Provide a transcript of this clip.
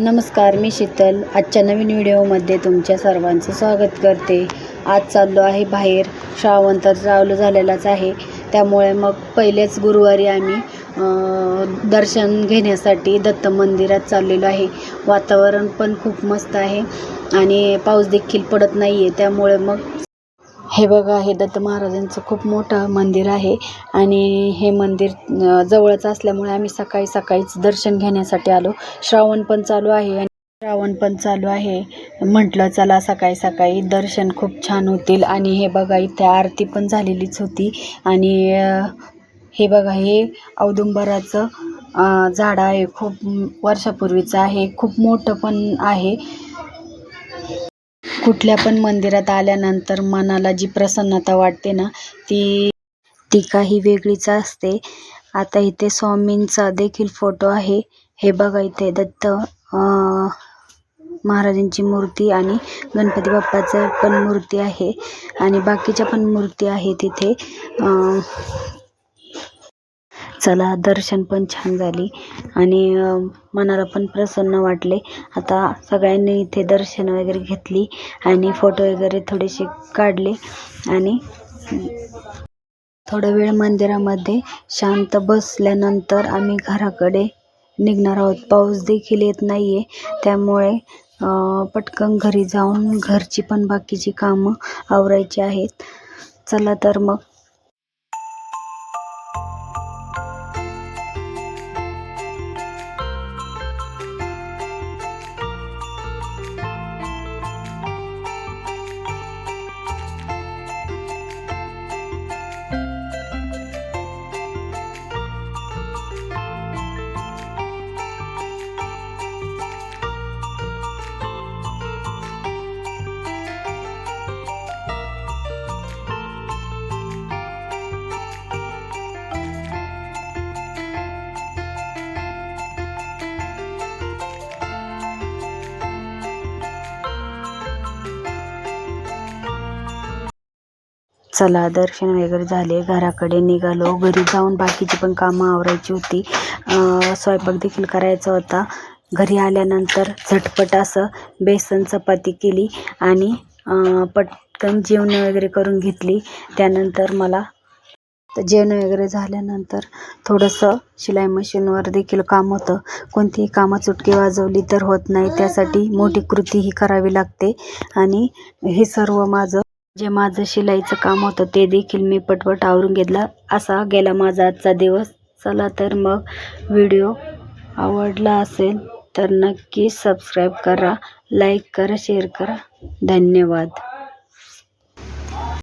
नमस्कार मी शीतल. आजच्या नवीन व्हिडिओमध्ये तुमच्या सर्वांचं स्वागत करते. आज चाललो आहे बाहेर. श्रावण तर चालू झालेलाच आहे. त्यामुळे मग पहिलेच गुरुवारी आम्ही दर्शन घेण्यासाठी दत्त मंदिरात चाललेलो आहे. वातावरण पण खूप मस्त आहे आणि पाऊस देखील पडत नाही आहे त्यामुळे मग हे बघा हे दत्त महाराजांचं खूप मोठं मंदिर आहे. आणि हे मंदिर जवळच असल्यामुळे आम्ही सकाळी सकाळीच दर्शन घेण्यासाठी आलो. श्रावण पण चालू आहे आणि श्रावण पण चालू आहे. म्हटलं चला सकाळी सकाळी दर्शन खूप छान होतील. आणि हे बघा इथे आरती पण झालेलीच होती. आणि हे बघा हे औदुंबराचं झाड आहे. खूप वर्षापूर्वीचं आहे. खूप मोठं पण आहे. कुठल्या पण मंदिरात आल्यानंतर मनाला जी प्रसन्नता वाटते ना ती ती काही वेगळीच असते. आता इथे स्वामींचा देखील फोटो आहे. हे बघा इथे दत्त महाराजांची मूर्ती आणि गणपती बाप्पाचं पण मूर्ती आहे. आणि बाकीच्या पण मूर्ती आहे तिथे चला दर्शन पण छान झाली. आणि मनाला पण प्रसन्न वाटले. आता सगळ्यांनी इथे दर्शन वगैरे घेतली आणि फोटो वगैरे थोडेसे काढले आणि थोडा वेळ मंदिरामध्ये शांत बसल्यानंतर आम्ही घराकडे निघणार आहोत. पाऊस देखील येत नाही आहे त्यामुळे पटकन घरी जाऊन घरची पण बाकीची कामं आवरायची आहेत. चला तर मग. चला दर्शन वगैरे झाले घराकडे निघालो. घरी जाऊन बाकीची पण कामं आवरायची होती. स्वयंपाक देखील करायचा होता. घरी आल्यानंतर झटपट असं बेसन चपाती केली आणि पटकन जेवण वगैरे करून घेतली. त्यानंतर मला जेवण वगैरे झाल्यानंतर थोडंसं शिलाई मशीनवर देखील काम होतं. कोणतीही कामं चुटकी वाजवली तर होत नाही. त्यासाठी मोठी कृती ही करावी लागते. आणि हे सर्व माझं जे माझं शिलाईचं काम होतं ते देखील मी पटपट आवरून घेतला. असा गेला माझा आजचा दिवस. चला तर मग व्हिडिओ आवडला असेल तर नक्की सबस्क्राईब करा लाईक करा शेअर करा. धन्यवाद.